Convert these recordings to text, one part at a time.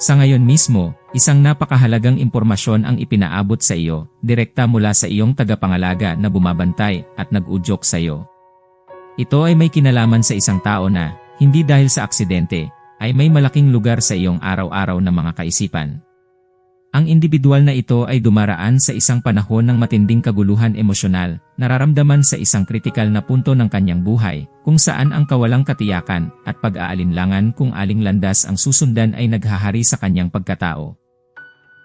Sa ngayon mismo, isang napakahalagang impormasyon ang ipinaabot sa iyo, direkta mula sa iyong tagapangalaga na bumabantay at nag-udyok sa iyo. Ito ay may kinalaman sa isang tao na, hindi dahil sa aksidente, ay may malaking lugar sa iyong araw-araw na mga kaisipan. Ang individual na ito ay dumaraan sa isang panahon ng matinding kaguluhan emosyonal, nararamdaman sa isang kritikal na punto ng kanyang buhay, kung saan ang kawalang katiyakan at pag-aalinlangan kung aling landas ang susundan ay naghahari sa kanyang pagkatao.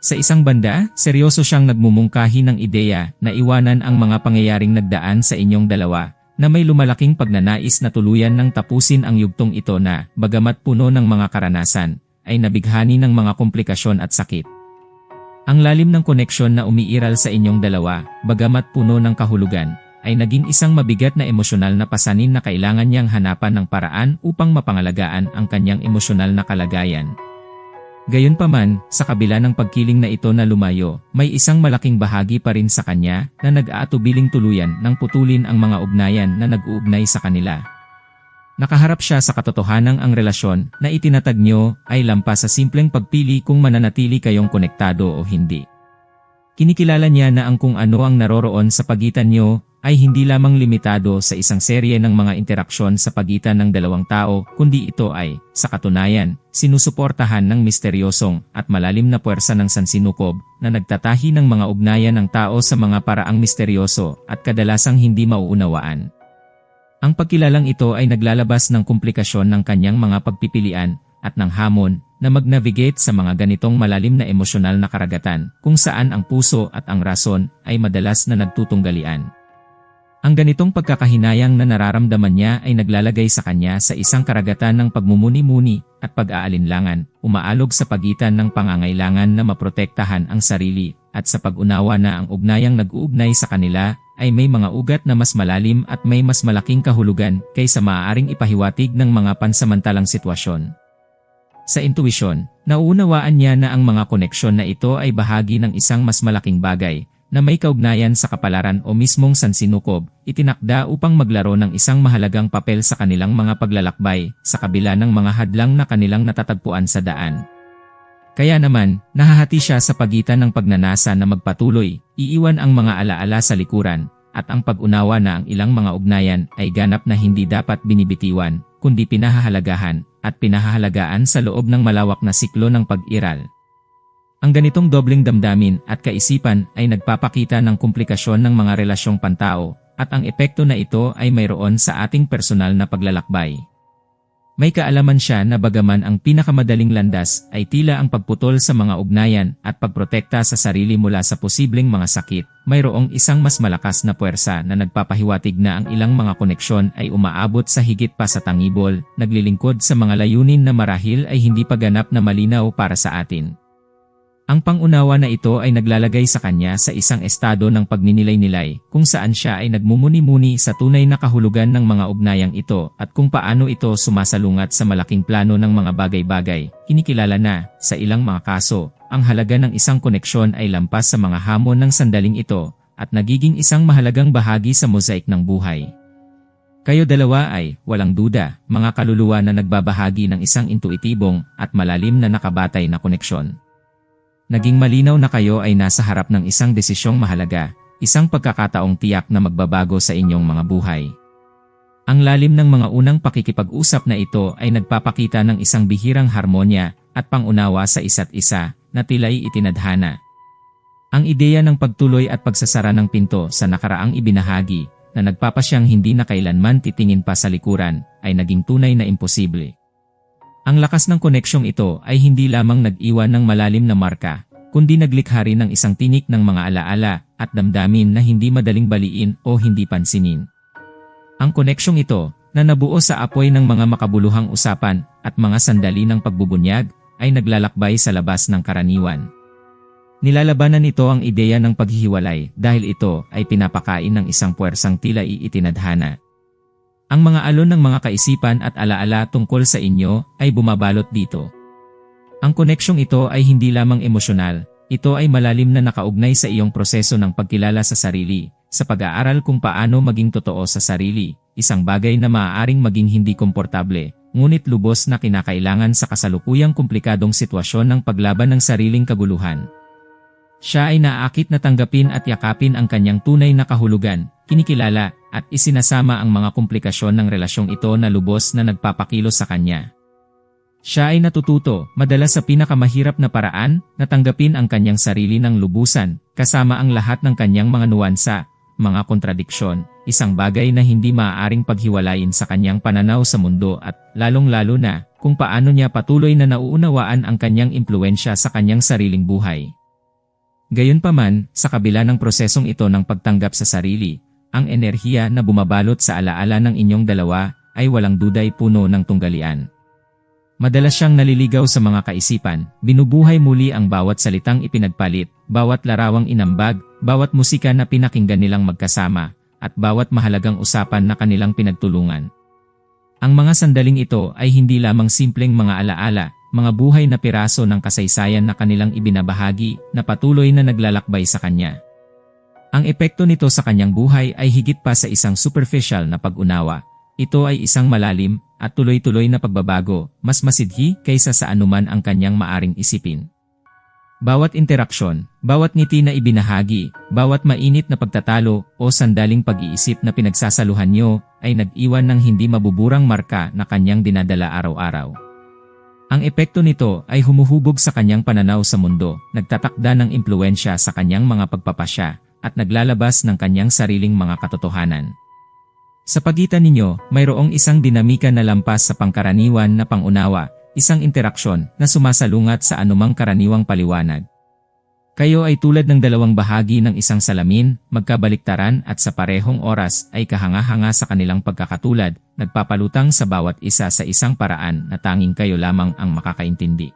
Sa isang banda, seryoso siyang nagmumungkahi ng ideya na iwanan ang mga pangyayaring nagdaan sa inyong dalawa, na may lumalaking pagnanais na tuluyan ng tapusin ang yugtong ito na, bagamat puno ng mga karanasan, ay nabighani ng mga komplikasyon at sakit. Ang lalim ng koneksyon na umiiral sa inyong dalawa, bagamat puno ng kahulugan, ay naging isang mabigat na emosyonal na pasanin na kailangan niyang hanapan ng paraan upang mapangalagaan ang kanyang emosyonal na kalagayan. Gayunpaman, sa kabila ng pagkiling na ito na lumayo, may isang malaking bahagi pa rin sa kanya na nag-aatubiling tuluyan ng putulin ang mga ugnayan na nag-uugnay sa kanila. Nakaharap siya sa katotohanang ang relasyon na itinatag nyo ay lampas sa simpleng pagpili kung mananatili kayong konektado o hindi. Kinikilala niya na ang kung ano ang naroroon sa pagitan nyo ay hindi lamang limitado sa isang serye ng mga interaksyon sa pagitan ng dalawang tao, kundi ito ay, sa katunayan, sinusuportahan ng misteryosong at malalim na puwersa ng sansinukob na nagtatahi ng mga ugnayan ng tao sa mga paraang misteryoso at kadalasang hindi mauunawaan. Ang pagkilalang ito ay naglalabas ng komplikasyon ng kanyang mga pagpipilian at ng hamon na mag-navigate sa mga ganitong malalim na emosyonal na karagatan kung saan ang puso at ang rason ay madalas na nagtutunggalian. Ang ganitong pagkakahinayang na nararamdaman niya ay naglalagay sa kanya sa isang karagatan ng pagmumuni-muni at pag-aalinlangan, umaalog sa pagitan ng pangangailangan na maprotektahan ang sarili at sa pag-unawa na ang ugnayang nag-uugnay sa kanila ay may mga ugat na mas malalim at may mas malaking kahulugan kaysa maaaring ipahiwatig ng mga pansamantalang sitwasyon. Sa intuisyon, nauunawaan niya na ang mga koneksyon na ito ay bahagi ng isang mas malaking bagay na may kaugnayan sa kapalaran o mismong sansinukob, itinakda upang maglaro ng isang mahalagang papel sa kanilang mga paglalakbay sa kabila ng mga hadlang na kanilang natatagpuan sa daan. Kaya naman, nahahati siya sa pagitan ng pagnanasa na magpatuloy, iiwan ang mga alaala sa likuran, at ang pag-unawa na ang ilang mga ugnayan ay ganap na hindi dapat binibitiwan, kundi pinahahalagahan, at pinahahalagaan sa loob ng malawak na siklo ng pag-iral. Ang ganitong dobling damdamin at kaisipan ay nagpapakita ng komplikasyon ng mga relasyong pantao, at ang epekto na ito ay mayroon sa ating personal na paglalakbay. May kaalaman siya na bagaman ang pinakamadaling landas ay tila ang pagputol sa mga ugnayan at pagprotekta sa sarili mula sa posibleng mga sakit, mayroong isang mas malakas na puwersa na nagpapahiwatig na ang ilang mga koneksyon ay umaabot sa higit pa sa tangibol, naglilingkod sa mga layunin na marahil ay hindi pa ganap na malinaw para sa atin. Ang pangunawa na ito ay naglalagay sa kanya sa isang estado ng pagninilay-nilay kung saan siya ay nagmumuni-muni sa tunay na kahulugan ng mga ugnayang ito at kung paano ito sumasalungat sa malaking plano ng mga bagay-bagay. Kinikilala na, sa ilang mga kaso, ang halaga ng isang koneksyon ay lampas sa mga hamon ng sandaling ito at nagiging isang mahalagang bahagi sa mosaik ng buhay. Kayo dalawa ay, walang duda, mga kaluluwa na nagbabahagi ng isang intuitibong at malalim na nakabatay na koneksyon. Naging malinaw na kayo ay nasa harap ng isang desisyong mahalaga, isang pagkakataong tiyak na magbabago sa inyong mga buhay. Ang lalim ng mga unang pakikipag-usap na ito ay nagpapakita ng isang bihirang harmonya at pangunawa sa isa't isa na tila'y itinadhana. Ang ideya ng pagtuloy at pagsasara ng pinto sa nakaraang ibinahagi na nagpapasyang hindi na kailanman titingin pa sa likuran ay naging tunay na imposible. Ang lakas ng koneksyong ito ay hindi lamang nag-iwan ng malalim na marka, kundi naglikha rin ng isang tinik ng mga alaala at damdamin na hindi madaling baliin o hindi pansinin. Ang koneksyong ito, na nabuo sa apoy ng mga makabuluhang usapan at mga sandali ng pagbubunyag, ay naglalakbay sa labas ng karaniwan. Nilalabanan nito ang ideya ng paghihiwalay dahil ito ay pinapakain ng isang puwersang tila iitinadhana. Ang mga alon ng mga kaisipan at alaala tungkol sa inyo ay bumabalot dito. Ang koneksyong ito ay hindi lamang emosyonal, ito ay malalim na nakaugnay sa iyong proseso ng pagkilala sa sarili, sa pag-aaral kung paano maging totoo sa sarili, isang bagay na maaaring maging hindi komportable, ngunit lubos na kinakailangan sa kasalukuyang komplikadong sitwasyon ng paglaban ng sariling kaguluhan. Siya ay naakit na tanggapin at yakapin ang kanyang tunay na kahulugan, kinikilala, at isinasama ang mga komplikasyon ng relasyong ito na lubos na nagpapakilos sa kanya. Siya ay natututo, madalas sa pinakamahirap na paraan, na tanggapin ang kanyang sarili ng lubusan, kasama ang lahat ng kanyang mga nuwansa, mga kontradiksyon, isang bagay na hindi maaaring paghiwalayin sa kanyang pananaw sa mundo at lalong-lalo na kung paano niya patuloy na nauunawaan ang kanyang impluensya sa kanyang sariling buhay. Gayunpaman, sa kabila ng prosesong ito ng pagtanggap sa sarili, ang enerhiya na bumabalot sa alaala ng inyong dalawa ay walang duday puno ng tunggalian. Madalas siyang naliligaw sa mga kaisipan, binubuhay muli ang bawat salitang ipinagpalit, bawat larawang inambag, bawat musika na pinakinggan nilang magkasama, at bawat mahalagang usapan na kanilang pinagtulungan. Ang mga sandaling ito ay hindi lamang simpleng mga alaala, mga buhay na piraso ng kasaysayan na kanilang ibinabahagi na patuloy na naglalakbay sa kanya. Ang epekto nito sa kanyang buhay ay higit pa sa isang superficial na pag-unawa. Ito ay isang malalim, at tuloy-tuloy na pagbabago, mas masidhi kaysa sa anuman ang kanyang maaring isipin. Bawat interaksyon, bawat ngiti na ibinahagi, bawat mainit na pagtatalo o sandaling pag-iisip na pinagsasaluhan nyo ay nag-iwan ng hindi mabuburang marka na kanyang dinadala araw-araw. Ang epekto nito ay humuhubog sa kanyang pananaw sa mundo, nagtatakda ng impluensya sa kanyang mga pagpapasya, at naglalabas ng kanyang sariling mga katotohanan. Sa pagitan ninyo, mayroong isang dinamika na lampas sa pangkaraniwan na pangunawa, isang interaksyon na sumasalungat sa anumang karaniwang paliwanag. Kayo ay tulad ng dalawang bahagi ng isang salamin, magkabaliktaran at sa parehong oras ay kahanga-hanga sa kanilang pagkakatulad, nagpapalutang sa bawat isa sa isang paraan na tanging kayo lamang ang makakaintindi.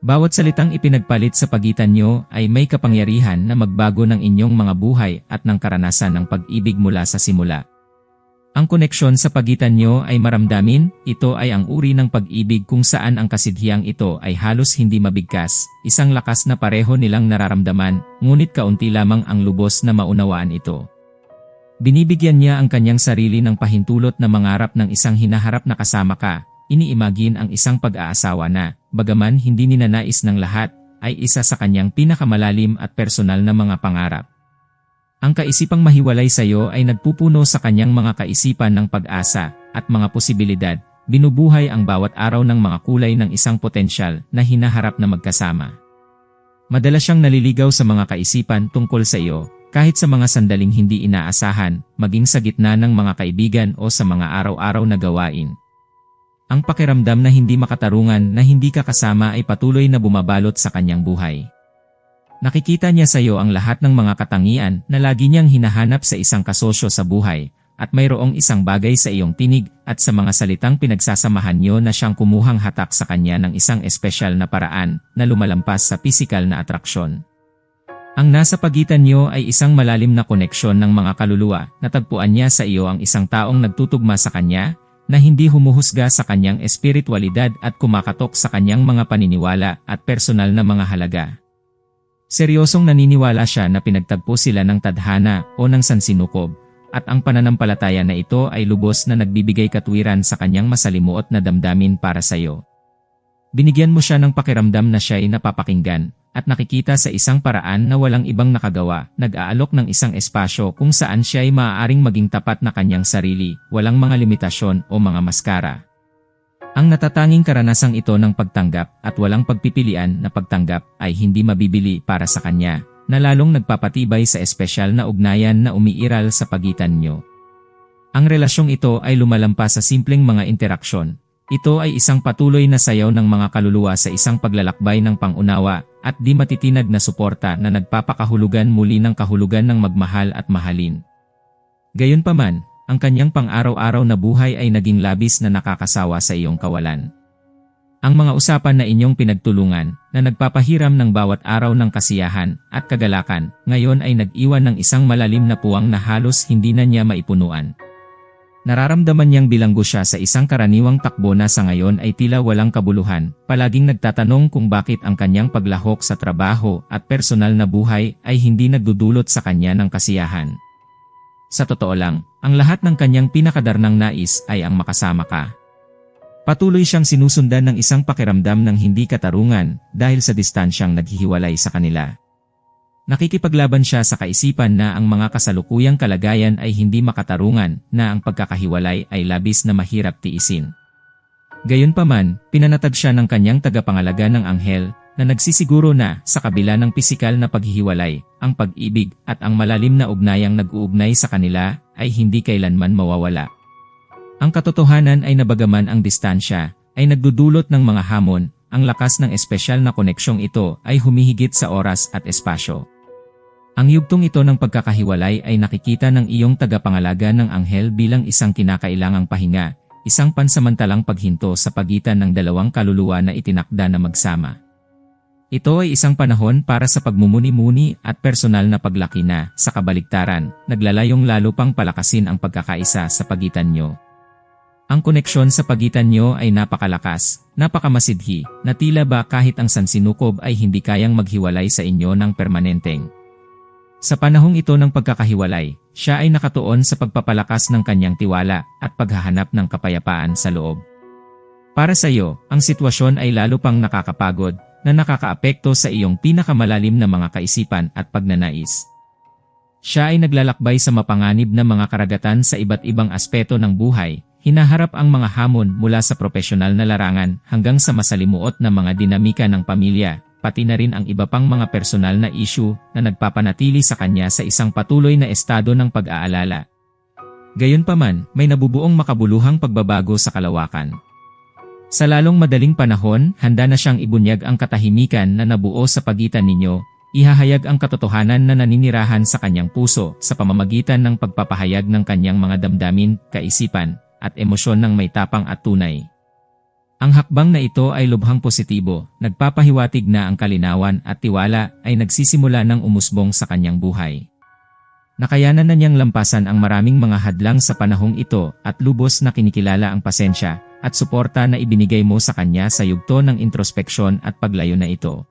Bawat salitang ipinagpalit sa pagitan nyo ay may kapangyarihan na magbago ng inyong mga buhay at ng karanasan ng pag-ibig mula sa simula. Ang koneksyon sa pagitan nyo ay maramdamin, ito ay ang uri ng pag-ibig kung saan ang kasidhiyang ito ay halos hindi mabigkas, isang lakas na pareho nilang nararamdaman, ngunit kaunti lamang ang lubos na maunawaan ito. Binibigyan niya ang kanyang sarili ng pahintulot na mangarap ng isang hinaharap na kasama ka, iniimagine ang isang pag-aasawa na, bagaman hindi ninanais ng lahat, ay isa sa kanyang pinakamalalim at personal na mga pangarap. Ang kaisipang mahiwalay sa iyo ay nagpupuno sa kanyang mga kaisipan ng pag-asa at mga posibilidad, binubuhay ang bawat araw ng mga kulay ng isang potensyal na hinaharap na magkasama. Madalas siyang naliligaw sa mga kaisipan tungkol sa iyo, kahit sa mga sandaling hindi inaasahan, maging sa gitna ng mga kaibigan o sa mga araw-araw na gawain. Ang pakiramdam na hindi makatarungan na hindi ka kasama ay patuloy na bumabalot sa kanyang buhay. Nakikita niya sa iyo ang lahat ng mga katangian na lagi niyang hinahanap sa isang kasosyo sa buhay, at mayroong isang bagay sa iyong tinig at sa mga salitang pinagsasamahan niyo na siyang kumuhang hatak sa kanya ng isang espesyal na paraan na lumalampas sa pisikal na atraksyon. Ang nasa pagitan niyo ay isang malalim na koneksyon ng mga kaluluwa, natagpuan niya sa iyo ang isang taong nagtutugma sa kanya, na hindi humuhusga sa kanyang espiritualidad at kumakatok sa kanyang mga paniniwala at personal na mga halaga. Seryosong naniniwala siya na pinagtagpo sila ng tadhana o ng sansinukob, at ang pananampalataya na ito ay lubos na nagbibigay katwiran sa kanyang masalimuot na damdamin para sa iyo. Binigyan mo siya ng pakiramdam na siya ay napapakinggan, at nakikita sa isang paraan na walang ibang nakagawa, nag-aalok ng isang espasyo kung saan siya ay maaaring maging tapat na kanyang sarili, walang mga limitasyon o mga maskara. Ang natatanging karanasang ito ng pagtanggap at walang pagpipilian na pagtanggap ay hindi mabibili para sa kanya, na lalong nagpapatibay sa espesyal na ugnayan na umiiral sa pagitan nyo. Ang relasyong ito ay lumalampas sa simpleng mga interaksyon. Ito ay isang patuloy na sayaw ng mga kaluluwa sa isang paglalakbay ng pangunawa at di matitinag na suporta na nagpapakahulugan muli ng kahulugan ng magmahal at mahalin. Gayunpaman, ang kanyang pang-araw-araw na buhay ay naging labis na nakakasawa sa iyong kawalan. Ang mga usapan na inyong pinagtulungan, na nagpapahiram ng bawat araw ng kasiyahan at kagalakan, ngayon ay nag-iwan ng isang malalim na puwang na halos hindi na niya maipunuan. Nararamdaman niyang bilanggo siya sa isang karaniwang takbo na sa ngayon ay tila walang kabuluhan, palaging nagtatanong kung bakit ang kanyang paglahok sa trabaho at personal na buhay ay hindi nagdudulot sa kanya ng kasiyahan. Sa totoo lang, ang lahat ng kanyang pinakadarnang nais ay ang makasama ka. Patuloy siyang sinusundan ng isang pakiramdam ng hindi katarungan dahil sa distansyang naghihiwalay sa kanila. Nakikipaglaban siya sa kaisipan na ang mga kasalukuyang kalagayan ay hindi makatarungan na ang pagkakahiwalay ay labis na mahirap tiisin. Gayunpaman, pinanatag siya ng kanyang tagapangalaga ng anghel na nagsisiguro na sa kabila ng pisikal na paghihiwalay, ang pag-ibig at ang malalim na ugnayang nag-uugnay sa kanila ay hindi kailanman mawawala. Ang katotohanan ay nabagaman ang distansya ay nagdudulot ng mga hamon, ang lakas ng espesyal na koneksyong ito ay humihigit sa oras at espasyo. Ang yugtong ito ng pagkakahiwalay ay nakikita ng iyong tagapangalaga ng anghel bilang isang kinakailangang pahinga, isang pansamantalang paghinto sa pagitan ng dalawang kaluluwa na itinakda na magsama. Ito ay isang panahon para sa pagmumuni-muni at personal na paglaki na, sa kabaligtaran, naglalayong lalo pang palakasin ang pagkakaisa sa pagitan nyo. Ang koneksyon sa pagitan nyo ay napakalakas, napakamasidhi, na tila ba kahit ang sansinukob ay hindi kayang maghiwalay sa inyo ng permanenteng. Sa panahong ito ng pagkakahiwalay, siya ay nakatuon sa pagpapalakas ng kanyang tiwala at paghahanap ng kapayapaan sa loob. Para sa iyo, ang sitwasyon ay lalo pang nakakapagod na nakakaapekto sa iyong pinakamalalim na mga kaisipan at pagnanais. Siya ay naglalakbay sa mapanganib na mga karagatan sa iba't ibang aspeto ng buhay, hinaharap ang mga hamon mula sa profesional na larangan hanggang sa masalimuot na mga dinamika ng pamilya, pati na rin ang iba pang mga personal na issue na nagpapanatili sa kanya sa isang patuloy na estado ng pag-aalala. Gayunpaman, may nabubuong makabuluhang pagbabago sa kalawakan. Sa lalong madaling panahon, handa na siyang ibunyag ang katahimikan na nabuo sa pagitan ninyo, ihahayag ang katotohanan na naninirahan sa kanyang puso sa pamamagitan ng pagpapahayag ng kanyang mga damdamin, kaisipan, at emosyon ng may tapang at tunay. Ang hakbang na ito ay lubhang positibo, nagpapahiwatig na ang kalinawan at tiwala ay nagsisimula ng umusbong sa kanyang buhay. Nakayanan na niyang lampasan ang maraming mga hadlang sa panahong ito at lubos na kinikilala ang pasensya at suporta na ibinigay mo sa kanya sa yugto ng introspeksyon at paglayo na ito.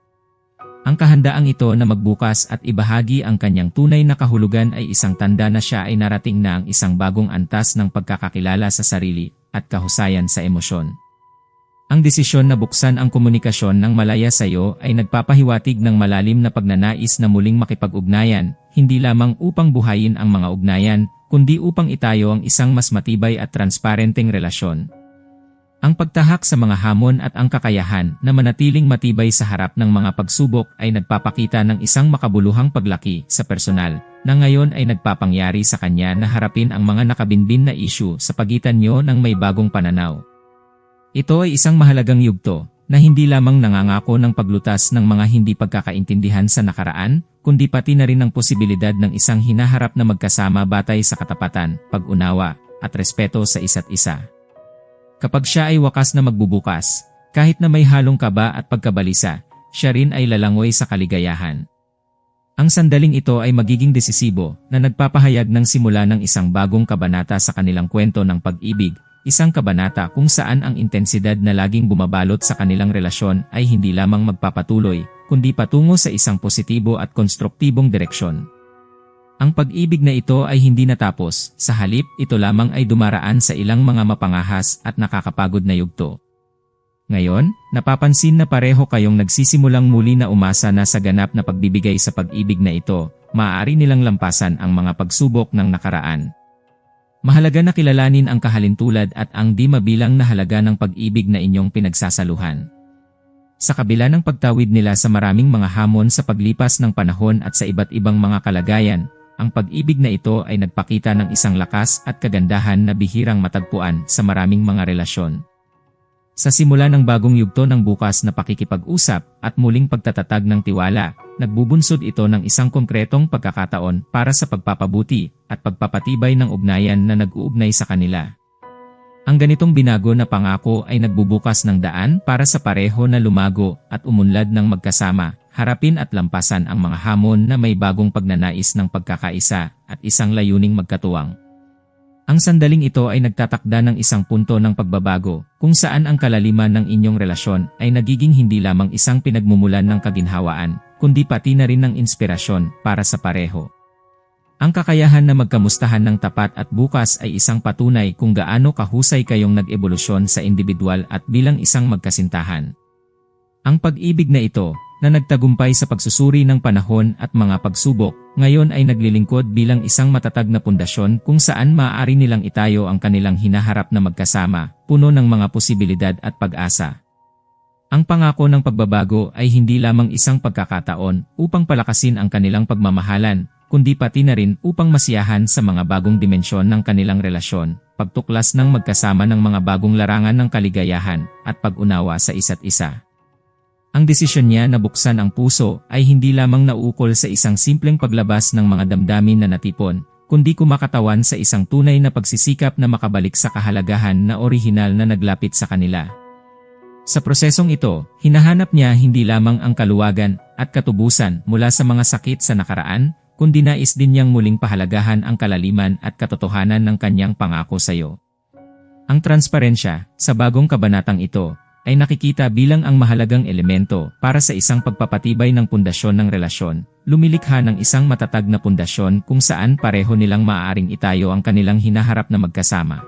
Ang kahandaang ito na magbukas at ibahagi ang kanyang tunay na kahulugan ay isang tanda na siya ay narating na ang isang bagong antas ng pagkakakilala sa sarili at kahusayan sa emosyon. Ang desisyon na buksan ang komunikasyon ng malaya sa iyo ay nagpapahiwatig ng malalim na pagnanais na muling makipag-ugnayan, hindi lamang upang buhayin ang mga ugnayan, kundi upang itayo ang isang mas matibay at transparenteng relasyon. Ang pagtahak sa mga hamon at ang kakayahan na manatiling matibay sa harap ng mga pagsubok ay nagpapakita ng isang makabuluhang paglaki sa personal na ngayon ay nagpapangyari sa kanya na harapin ang mga nakabinbin na issue sa pagitan niyo ng may bagong pananaw. Ito ay isang mahalagang yugto na hindi lamang nangangako ng paglutas ng mga hindi pagkakaintindihan sa nakaraan, kundi pati na rin ang posibilidad ng isang hinaharap na magkasama batay sa katapatan, pag-unawa, at respeto sa isa't isa. Kapag siya ay wakas na magbubukas, kahit na may halong kaba at pagkabalisa, siya rin ay lalangoy sa kaligayahan. Ang sandaling ito ay magiging desisibo na nagpapahayag ng simula ng isang bagong kabanata sa kanilang kwento ng pag-ibig Isang kabanata kung saan ang intensidad na laging bumabalot sa kanilang relasyon ay hindi lamang magpapatuloy, kundi patungo sa isang positibo at konstruktibong direksyon. Ang pag-ibig na ito ay hindi natapos, sa halip ito lamang ay dumaraan sa ilang mga mapangahas at nakakapagod na yugto. Ngayon, napapansin na pareho kayong nagsisimulang muli na umasa na sa ganap na pagbibigay sa pag-ibig na ito, maaari nilang lampasan ang mga pagsubok ng nakaraan. Mahalaga na kilalanin ang kahalintulad at ang di mabilang na halaga ng pag-ibig na inyong pinagsasaluhan. Sa kabila ng pagtawid nila sa maraming mga hamon sa paglipas ng panahon at sa iba't ibang mga kalagayan, ang pag-ibig na ito ay nagpakita ng isang lakas at kagandahan na bihirang matagpuan sa maraming mga relasyon. Sa simula ng bagong yugto ng bukas na pakikipag-usap at muling pagtatatag ng tiwala, nagbubunsod ito ng isang konkretong pagkakataon para sa pagpapabuti at pagpapatibay ng ugnayan na nag-uugnay sa kanila. Ang ganitong binago na pangako ay nagbubukas ng daan para sa pareho na lumago at umunlad ng magkasama, harapin at lampasan ang mga hamon na may bagong pagnanais ng pagkakaisa at isang layuning magkatuwang. Ang sandaling ito ay nagtatakda ng isang punto ng pagbabago, kung saan ang kalaliman ng inyong relasyon ay nagiging hindi lamang isang pinagmumulan ng kaginhawaan, kundi pati na rin ng inspirasyon para sa pareho. Ang kakayahan na magkamustahan ng tapat at bukas ay isang patunay kung gaano kahusay kayong nag-ebolusyon sa individual at bilang isang magkasintahan. Ang pag-ibig na ito, na nagtagumpay sa pagsusuri ng panahon at mga pagsubok, ngayon ay naglilingkod bilang isang matatag na pundasyon kung saan maaari nilang itayo ang kanilang hinaharap na magkasama, puno ng mga posibilidad at pag-asa. Ang pangako ng pagbabago ay hindi lamang isang pagkakataon upang palakasin ang kanilang pagmamahalan, kundi pati na rin upang masiyahan sa mga bagong dimensyon ng kanilang relasyon, pagtuklas ng magkasama ng mga bagong larangan ng kaligayahan, at pag-unawa sa isa't isa. Ang desisyon niya na buksan ang puso ay hindi lamang naukol sa isang simpleng paglabas ng mga damdamin na natipon, kundi kumakatawan sa isang tunay na pagsisikap na makabalik sa kahalagahan na orihinal na naglapit sa kanila. Sa prosesong ito, hinahanap niya hindi lamang ang kaluwagan at katubusan mula sa mga sakit sa nakaraan, kundi nais din niyang muling pahalagahan ang kalaliman at katotohanan ng kanyang pangako sa iyo. Ang transparensya sa bagong kabanatang ito ay nakikita bilang ang mahalagang elemento para sa isang pagpapatibay ng pundasyon ng relasyon, lumilikha ng isang matatag na pundasyon kung saan pareho nilang maaaring itayo ang kanilang hinaharap na magkasama.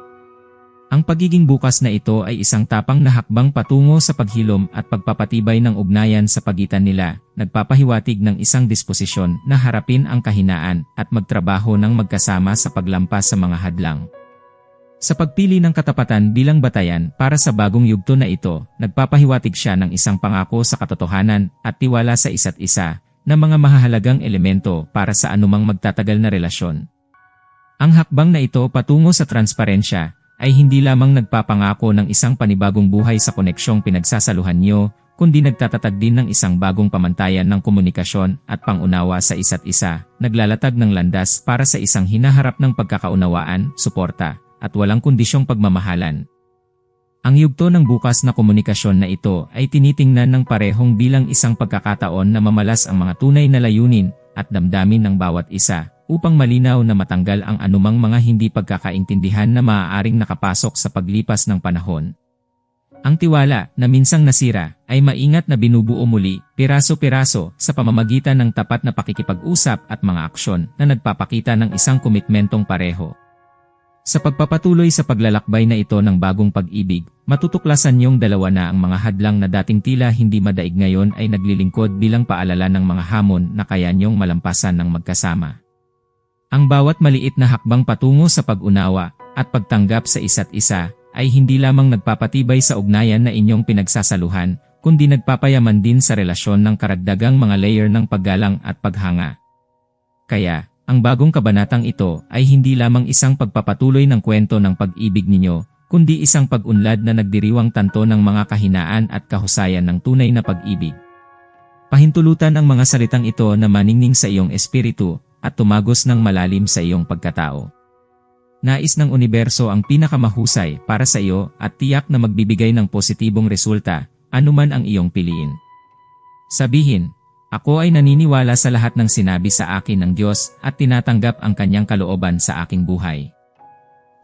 Ang pagiging bukas na ito ay isang tapang na hakbang patungo sa paghilom at pagpapatibay ng ugnayan sa pagitan nila, nagpapahiwatig ng isang disposisyon na harapin ang kahinaan at magtrabaho ng magkasama sa paglampas sa mga hadlang. Sa pagpili ng katapatan bilang batayan para sa bagong yugto na ito, nagpapahiwatig siya ng isang pangako sa katotohanan at tiwala sa isa't isa na mga mahahalagang elemento para sa anumang magtatagal na relasyon. Ang hakbang na ito patungo sa transparensya ay hindi lamang nagpapangako ng isang panibagong buhay sa koneksyong pinagsasaluhan niyo, kundi nagtatatag din ng isang bagong pamantayan ng komunikasyon at pangunawa sa isa't isa, naglalatag ng landas para sa isang hinaharap ng pagkakaunawaan, suporta, at walang kondisyong pagmamahalan. Ang yugto ng bukas na komunikasyon na ito ay tinitingnan ng parehong bilang isang pagkakataon na mamalas ang mga tunay na layunin at damdamin ng bawat isa upang malinaw na matanggal ang anumang mga hindi pagkakaintindihan na maaaring nakapasok sa paglipas ng panahon. Ang tiwala na minsang nasira ay maingat na binubuo muli, piraso-piraso sa pamamagitan ng tapat na pakikipag-usap at mga aksyon na nagpapakita ng isang komitmentong pareho. Sa pagpapatuloy sa paglalakbay na ito ng bagong pag-ibig, matutuklasan niyong dalawa na ang mga hadlang na dating tila hindi madaig ngayon ay naglilingkod bilang paalala ng mga hamon na kaya niyong malampasan ng magkasama. Ang bawat maliit na hakbang patungo sa pag-unawa at pagtanggap sa isa't isa ay hindi lamang nagpapatibay sa ugnayan na inyong pinagsasaluhan, kundi nagpapayaman din sa relasyon ng karagdagang mga layer ng paggalang at paghanga. Kaya, ang bagong kabanatang ito ay hindi lamang isang pagpapatuloy ng kwento ng pag-ibig ninyo, kundi isang pag-unlad na nagdiriwang tanto ng mga kahinaan at kahusayan ng tunay na pag-ibig. Pahintulutan ang mga salitang ito na maningning sa iyong espiritu at tumagos ng malalim sa iyong pagkatao. Nais ng universo ang pinakamahusay para sa iyo at tiyak na magbibigay ng positibong resulta, anuman ang iyong piliin. Sabihin, ako ay naniniwala sa lahat ng sinabi sa akin ng Diyos at tinatanggap ang kanyang kalooban sa aking buhay.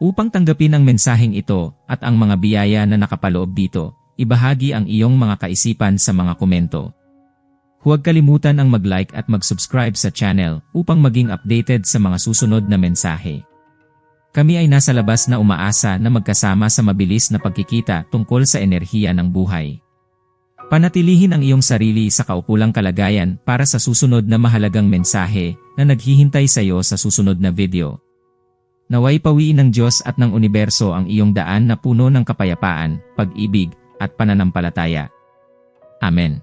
Upang tanggapin ang mensaheng ito at ang mga biyaya na nakapaloob dito, ibahagi ang iyong mga kaisipan sa mga komento. Huwag kalimutan ang mag-like at mag-subscribe sa channel upang maging updated sa mga susunod na mensahe. Kami ay nasa labas na umaasa na magkasama sa mabilis na pagkikita tungkol sa enerhiya ng buhay. Panatilihin ang iyong sarili sa kaukulang kalagayan para sa susunod na mahalagang mensahe na naghihintay sa iyo sa susunod na video. Naway pawiin ng Diyos at ng universo ang iyong daan na puno ng kapayapaan, pag-ibig, at pananampalataya. Amen.